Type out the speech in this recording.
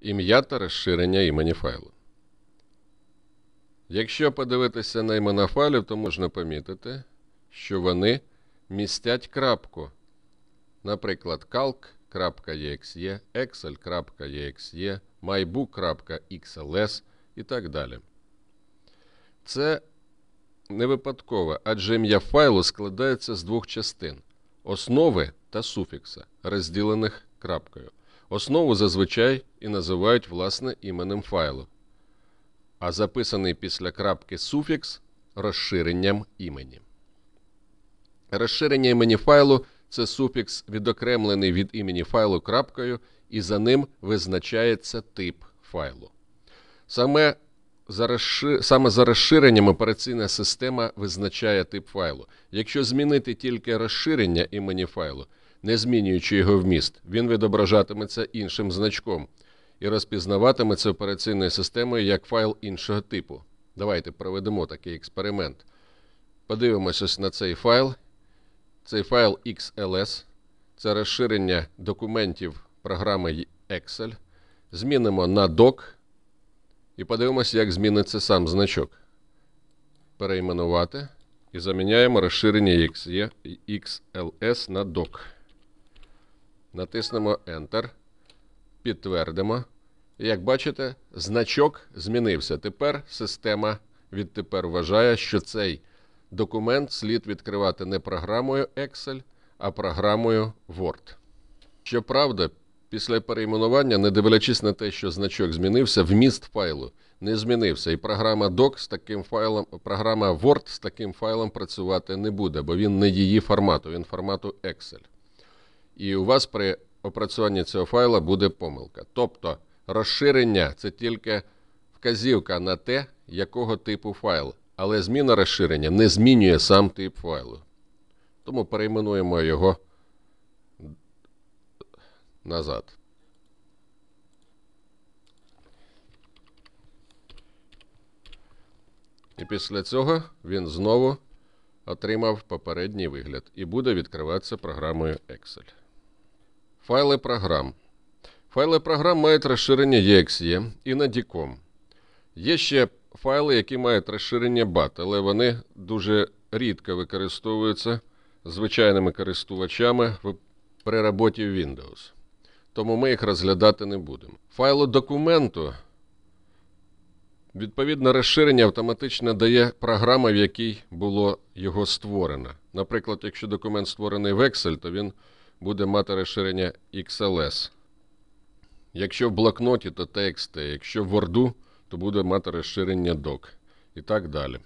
ім'я та розширення імені файлу. Якщо подивитися на імена файлів, то можна помітити, що вони містять крапку. Наприклад, calc.exe, excel.exe, mybook.xls і так далі. Це не випадково, адже ім'я файлу складається з двох частин основи та суфікса, розділених крапкою. Основу зазвичай і називають власне іменем файлу, а записаний після крапки суфікс розширенням імені. Розширення імені файлу це суфікс, відокремлений від імені файлу крапкою, і за ним визначається тип файлу. Саме за розши... Саме за розширенням операційна система визначає тип файлу. Якщо змінити тільки розширення імені файлу, не змінюючи його вміст, він відображатиметься іншим значком і розпізнаватиметься операційною системою як файл іншого типу. Давайте проведемо такий експеримент. Подивимося на цей файл. Цей файл XLS це розширення документів програми Excel. Змінимо на doc і подивимося, як зміниться сам значок. Перейменувати і заміняємо розширення XLS на doc. Натиснемо Enter. Підтвердимо. Як бачите, значок змінився. Тепер система відтепер вважає, що цей документ слід відкривати не програмою Excel, а програмою Word. Щоправда, після перейменування, не дивлячись на те, що значок змінився, вміст файлу не змінився. І програма Doc з таким файлом, програма Word з таким файлом працювати не буде, бо він не її формату, він формату Excel. І у вас при опрацюванні цього файла буде помилка. Тобто розширення це тільки вказівка на те, якого типу файл. Але зміна розширення не змінює сам тип файлу. Тому перейменуємо його назад. І після цього він знову отримав попередній вигляд і буде відкриватися програмою Excel. Файли програм. Файли програм мають розширення EXE і на DICOM. Є ще файли, які мають розширення BAT, але вони дуже рідко використовуються звичайними користувачами при роботі в Windows. Тому ми їх розглядати не будемо. Файлу документу. Відповідне розширення автоматично дає програма, в якій було його створено. Наприклад, якщо документ створений в Excel, то він буде мати розширення XLS. Якщо в блокноті, то TXT. Якщо в Word, то буде мати розширення DOC. І так далі.